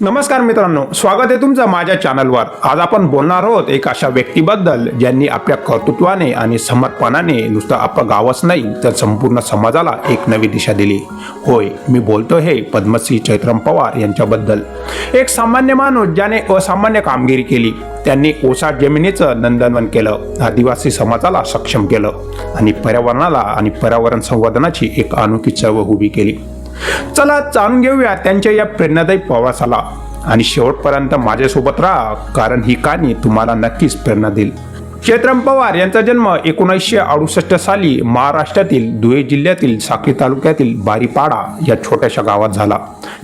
नमस्कार मित्रांनो स्वागत आहे तुमचं माझ्या चॅनलवर. आज आपण बोलणार आहोत एक अशा व्यक्तीबद्दल ज्यांनी आपल्या कर्तृत्वाने आणि समर्पणाने नुसतं आपलं गावच नाही तर संपूर्ण समाजाला एक नवी दिशा दिली. होय मी बोलतो हे पद्मश्री चैत्रम पवार यांच्याबद्दल. एक सामान्य माणूस ज्याने असामान्य कामगिरी केली त्यांनी ओसाड जमिनीचं नंदनवन केलं आदिवासी समाजाला सक्षम केलं आणि पर्यावरणाला आणि पर्यावरण संवर्धनाची एक अनोखी चळवळ उभी केली. चला जाणून घेऊया त्यांच्या या प्रेरणादायी प्रवासाला. आणि शेवटपर्यंत माझ्यासोबत राहा कारण ही कहाणी तुम्हाला नक्कीच प्रेरणा देईल. चेत्रम पवार यांचा जन्म एकोणीसशे अडुसष्ट साली महाराष्ट्रातील धुळे जिल्ह्यातील साक्री तालुक्यातील बारीपाडा या छोट्याशा गावात झाला.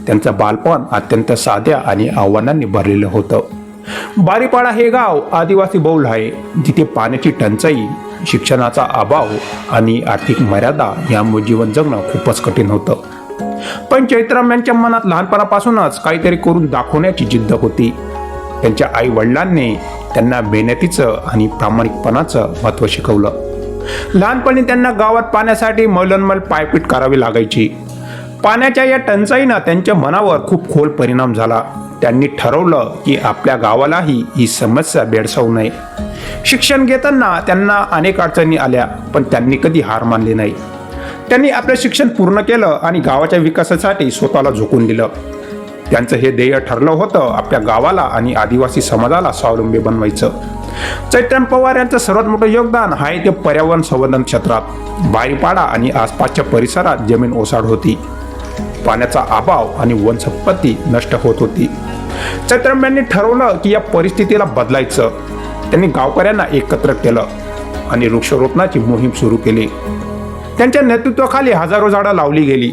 त्यांचं बालपण अत्यंत साध्या आणि आव्हानांनी भरलेलं होतं. बारीपाडा हे गाव आदिवासी बहुल आहे जिथे पाण्याची टंचाई शिक्षणाचा अभाव आणि आर्थिक मर्यादा यामुळे जीवन जगणं खूपच कठीण होतं. पण चैत्राम यांच्या मनात लहानपणापासूनच काहीतरी करून दाखवण्याची जिद्द होती. त्यांच्या आई वडिलांनी त्यांना मेहनतीचं आणि प्रामाणिकपणाचं महत्त्व शिकवलं. लहानपणी त्यांना गावात पाण्यासाठी मलनमल पायपीट करावी लागायची. पाण्याच्या या टंचाईनं त्यांच्या मनावर खूप खोल परिणाम झाला. त्यांनी ठरवलं की आपल्या गावालाही ही समस्या भेडसावू नये. शिक्षण घेताना त्यांना अनेक अडचणी आल्या पण त्यांनी कधी हार मानली नाही. त्यांनी आपलं शिक्षण पूर्ण केलं आणि गावाच्या विकासासाठी स्वतःला झोकून दिलं. त्यांचं हे ध्येय ठरलं होतं आपल्या गावाला आणि आदिवासी समाजाला स्वावलंबी बनवायचं. चैतन्य पवार यांचं सर्वात मोठं योगदान आहे ते पर्यावरण संवर्धन क्षेत्रात. बारीपाडा आणि आसपासच्या परिसरात जमीन ओसाड होती. पाण्याचा अभाव आणि वनसंपत्ती नष्ट होत होती. चैत्रम यांनी ठरवलं की या परिस्थितीला बदलायचं. त्यांनी गावकऱ्यांना एकत्र केलं आणि वृक्षारोपणाची मोहीम सुरू केली. त्यांच्या नेतृत्वाखाली हजारो झाडं लावली गेली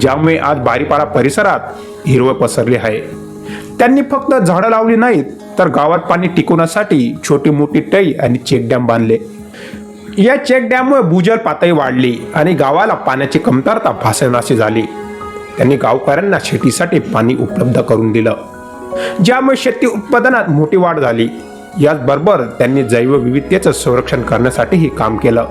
ज्यामुळे आज बारीपाडा परिसरात हिरवळ पसरली आहे. त्यांनी फक्त झाडं लावली नाहीत तर गावात पाणी टिकवण्यासाठी छोटी मोठी टई आणि चेक डॅम बांधले. या चेक डॅममुळे भूजल पातळी वाढली आणि गावाला पाण्याची कमतरता भासनाशी झाली. त्यांनी गावकऱ्यांना शेतीसाठी पाणी उपलब्ध करून दिलं ज्यामुळे शेती उत्पादनात मोठी वाढ झाली. याचबरोबर त्यांनी जैवविविधतेचं संरक्षण करण्यासाठीही काम केलं.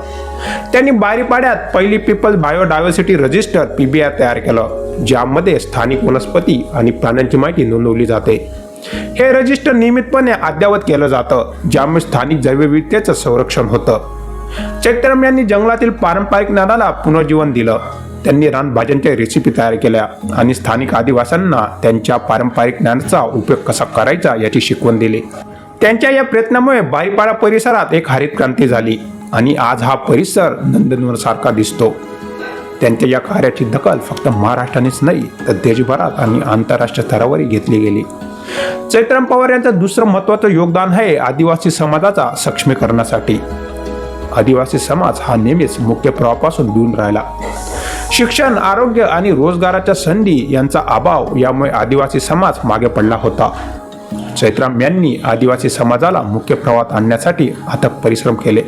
त्यांनी बारीपाड्यात पहिली पीपल बायोडायव्हर्सिटी रजिस्टर पीबीआर तयार केलं ज्यामध्ये स्थानिक वनस्पती आणि प्राण्यांची माहिती नोंदवली जाते. हे रजिस्टर नियमितपणे अद्ययावत केलं जातं ज्यामुळे स्थानिक जैवविविधतेचं संरक्षण होतं. चैत्रम यांनी जंगलातील पारंपरिक ज्ञानाला पुनर्जीवन दिलं. त्यांनी रानभाज्यांच्या रेसिपी तयार केल्या आणि स्थानिक आदिवासांना त्यांच्या पारंपरिक ज्ञानाचा उपयोग कसा करायचा याची शिकवण दिली. त्यांच्या या प्रयत्नामुळे बारीपाडा परिसरात एक हरित क्रांती झाली आणि आज हा परिसर नंदनवर सारखा दिसतो. त्यांच्या या कार्याची दखल फक्त महाराष्ट्रानेच नाही तर देशभरात आणि आंतरराष्ट्रीय स्तरावरही घेतली गेली. चैत्रम पवार यांचं दुसरं महत्त्वाचं योगदान आहे आदिवासी समाजाचा सक्षमीकरणासाठी. आदिवासी समाज हा नेहमीच मुख्य प्रवाहापासून दूर राहिला. शिक्षण आरोग्य आणि रोजगाराच्या संधी यांचा अभाव यामुळे आदिवासी समाज मागे पडला होता. चैत्राम यांनी आदिवासी समाजाला मुख्य प्रवाहात आणण्यासाठी अथक परिश्रम केले.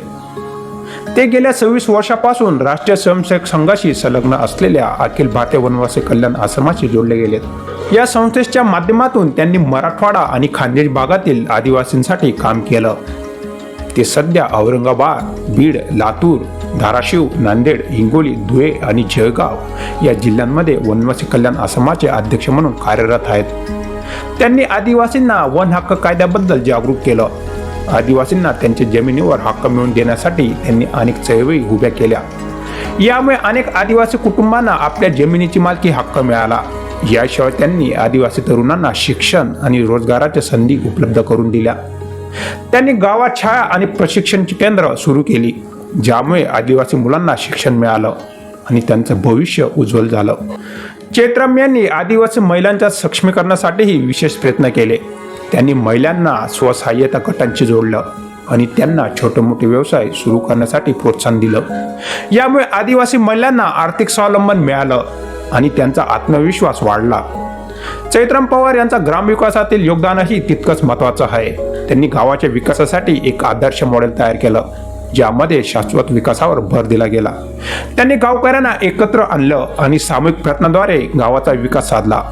ते गेल्या सव्वीस वर्षापासून राष्ट्रीय स्वयंसेवक संघाशी संलग्न असलेल्या अखिल भारतीय वनवासी कल्याण आश्रमाशी जोडले गेलेत. या संस्थेच्या माध्यमातून त्यांनी मराठवाडा आणि खानदेश भागातील आदिवासींसाठी काम केलं. ते सध्या औरंगाबाद बीड लातूर धाराशिव नांदेड हिंगोली धुळे आणि जळगाव या जिल्ह्यांमध्ये वनवासी कल्याण आश्रमाचे अध्यक्ष म्हणून कार्यरत आहेत. त्यांनी आदिवासींना वन हक्क कायद्याबद्दल जागरूक केलं. आदिवासींना त्यांच्या जमिनीवर हक्क मिळवून देण्यासाठी त्यांनी अनेक चळवळी उभ्या केल्या. यामुळे अनेक आदिवासी कुटुंबांना आपल्या जमिनीची मालकी हक्क मिळाला. याशिवाय त्यांनी आदिवासी तरुणांना शिक्षण आणि रोजगाराच्या संधी उपलब्ध करून दिल्या. त्यांनी गावात शाळा आणि प्रशिक्षण केंद्र सुरू केली ज्यामुळे आदिवासी मुलांना शिक्षण मिळालं आणि त्यांचं भविष्य उज्ज्वल झालं. चेतराम यांनी आदिवासी महिलांच्या सक्षमीकरणासाठीही विशेष प्रयत्न केले. त्यांनी महिलांना स्वसहाय्यता गटांशी जोडलं आणि त्यांना छोटे मोठे व्यवसाय सुरू करण्यासाठी प्रोत्साहन दिलं. यामुळे आदिवासी महिलांना आर्थिक स्वावलंबन मिळालं आणि त्यांचा आत्मविश्वास वाढला. चैत्राम पवार यांचा ग्रामविकासातील योगदानही तितकंच महत्त्वाचं आहे. त्यांनी गावाच्या विकासासाठी एक आदर्श मॉडेल तयार केलं. ज्यामध्ये शाश्वत विकासावर भर दिला गेला. त्यांनी गावकऱ्यांना एकत्र आणलं आणि सामूहिक प्रयत्नाद्वारे गावाचा विकास साधला.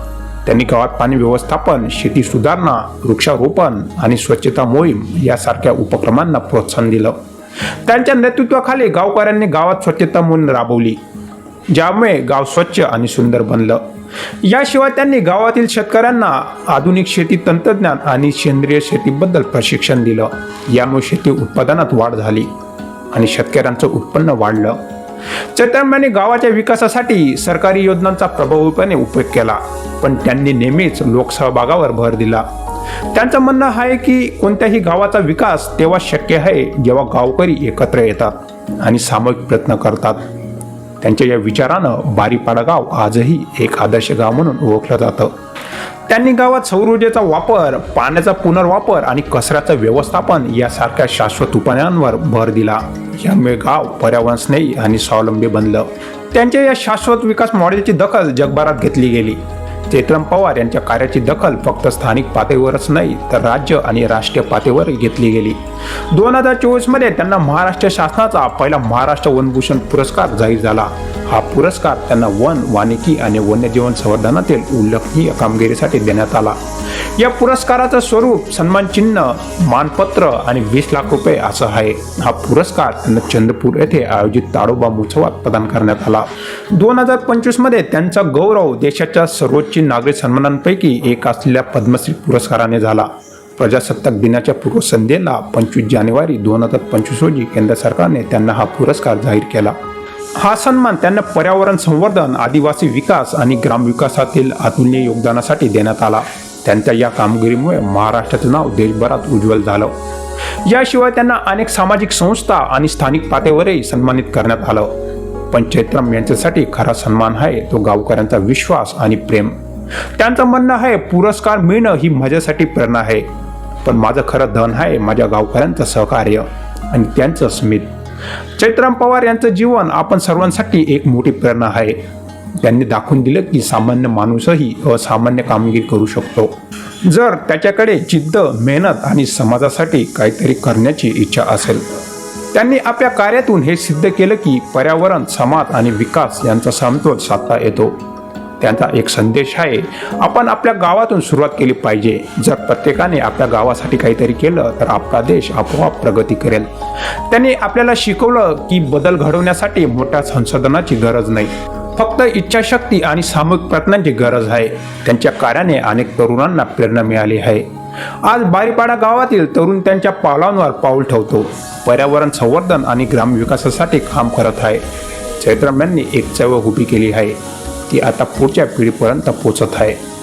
त्यांनी गावात पाणी व्यवस्थापन शेती सुधारणा वृक्षारोपण आणि स्वच्छता मोहीम यासारख्या उपक्रमांना प्रोत्साहन दिलं. त्यांच्या नेतृत्वाखाली गावकऱ्यांनी गावात स्वच्छता मोहीम राबवली ज्यामुळे गाव स्वच्छ आणि सुंदर बनलं. याशिवाय त्यांनी गावातील शेतकऱ्यांना आधुनिक शेती तंत्रज्ञान आणि सेंद्रिय शेतीबद्दल प्रशिक्षण दिलं. यामुळे शेती उत्पादनात वाढ झाली आणि शेतकऱ्यांचं उत्पन्न वाढलं. चैतन्याने गावाच्या विकासासाठी सरकारी योजनांचा प्रभावीपणे उपयोग केला पण त्यांनी नेहमीच लोकसहभागावर भर दिला. त्यांचं म्हणणं आहे की कोणत्याही गावाचा विकास तेव्हा शक्य आहे जेव्हा गावकरी एकत्र येतात आणि सामूहिक प्रयत्न करतात. त्यांच्या या विचारानं बारीपाडा गाव आजही एक आदर्श गाव म्हणून ओळखलं जातं. त्यांनी गावात सौरऊर्जेचा वापर पाण्याचा पुनर्वापर आणि कचऱ्याचं व्यवस्थापन यासारख्या शाश्वत उपायांवर भर दिला. यामुळे गाव पर्यावरण स्नेही आणि स्वावलंबी बनलं. त्यांच्या या शाश्वत विकास मॉडेलची दखल जगभरात घेतली गेली. चेतन पवार यांच्या कार्याची दखल फक्त स्थानिक पातळीवरच नाही तर राज्य आणि राष्ट्रीय पातळीवर घेतली गेली. दोन हजार चोवीसमध्ये त्यांना महाराष्ट्र शासनाचा पहिला महाराष्ट्र वनभूषण पुरस्कार जाहीर झाला. हा पुरस्कार त्यांना वन वानिकी आणि वन्यजीवन संवर्धनातील उल्लेखनीय कामगिरीसाठी देण्यात आला. या पुरस्काराचं स्वरूप सन्मान चिन्ह मानपत्र आणि वीस लाख रुपये असं आहे. हा पुरस्कार त्यांना चंद्रपूर येथे आयोजित ताडोबा महोत्सवात प्रदान करण्यात आला. दोन हजार पंचवीसमध्ये त्यांचा गौरव देशाच्या सर्वोच्च नागरी सन्मानांपैकी एक असलेल्या पद्मश्री पुरस्काराने झाला. प्रजासत्ताक दिनाच्या पूर्वसंध्येला पंचवीस जानेवारी दोन हजार पंचवीस रोजी केंद्र सरकारने त्यांना हा पुरस्कार जाहीर केला. हा सन्मान त्यांना पर्यावरण संवर्धन आदिवासी विकास आणि ग्रामविकासातील अतुलनीय योगदानासाठी देण्यात आला. त्यांच्या या कामगिरीमुळे महाराष्ट्राचं नाव देशभरात उज्ज्वल झालं. याशिवाय त्यांना अनेक सामाजिक संस्था आणि स्थानिक पातळीवरही सन्मानित करण्यात आलं. पण चैत्रम यांच्यासाठी खरा सन्मान आहे तो गावकऱ्यांचा विश्वास आणि प्रेम. त्यांचं म्हणणं आहे पुरस्कार मिळणं ही माझ्यासाठी प्रेरणा आहे. पण माझं खरं धन आहे माझ्या गावकऱ्यांचं सहकार्य आणि त्यांचं स्मित. चैत्राम पवार यांचं जीवन आपण सर्वांसाठी एक मोठी प्रेरणा आहे. त्यांनी दाखवून दिलं की सामान्य माणूसही असामान्य कामगिरी करू शकतो. जर त्याच्याकडे जिद्द मेहनत आणि समाजासाठी काहीतरी करण्याची इच्छा असेल. त्यांनी आपल्या कार्यातून हे सिद्ध केलं की पर्यावरण समाज आणि विकास यांचा समतोल साधता येतो. त्यांचा एक संदेश आहे. आपण आपल्या गावातून सुरुवात केली पाहिजे. जर प्रत्येकाने आपल्या गावासाठी काहीतरी केलं तर आपला देश आपोआप प्रगती करेल. त्यांनी आपल्याला शिकवलं की बदल घडवण्यासाठी मोठ्या संशोधनाची गरज नाही. फक्त इच्छाशक्ती आणि सामूहिक प्रयत्नांची गरज आहे. त्यांच्या कार्याने अनेक तरुणांना प्रेरणा मिळाली आहे. आज बारीपाडा गावातील तरुण त्यांच्या पावलांवर पाऊल ठेवतो. पर्यावरण संवर्धन आणि ग्रामविकासासाठी काम करत आहे. चैत्रम यांनी एक चळवळ उभी केली आहे. ती आता पुढच्या पिढीपर्यंत पोचत आहे.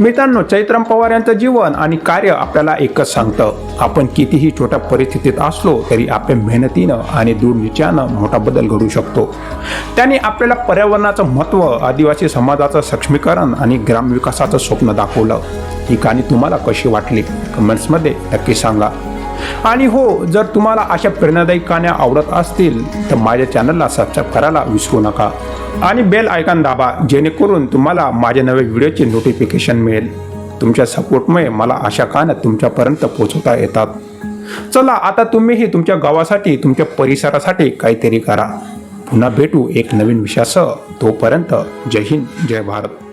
मित्रांनो चैत्रम पवार यांचं जीवन आणि कार्य आपल्याला एकच सांगतं. आपण कितीही छोट्या परिस्थितीत असलो तरी आपल्या मेहनतीनं आणि दृढनिश्चयानं मोठा बदल घडू शकतो. त्यांनी आपल्याला पर्यावरणाचं महत्त्व आदिवासी समाजाचं सक्षमीकरण आणि ग्रामविकासाचं स्वप्न दाखवलं. ही कहाणी तुम्हाला कशी वाटली? कमेंट्समध्ये नक्की सांगा. आणि हो जर तुम्हाला अशा प्रेरणादायी कहाण्या आवडत असतील तर माझ्या चॅनलला सबस्क्राईब करायला विसरू नका. आणि बेल आयकॉन दाबा जेणेकरून तुम्हाला माझ्या नव्या व्हिडिओचे नोटिफिकेशन मिळेल. तुमच्या सपोर्टमुळे मला अशा कहाण्या तुमच्यापर्यंत पोहोचवता येतात. चला आता तुम्हीही तुमच्या गावासाठी तुमच्या परिसरासाठी काहीतरी करा. पुन्हा भेटू एक नवीन विषयासह. तोपर्यंत जय हिंद जय भारत.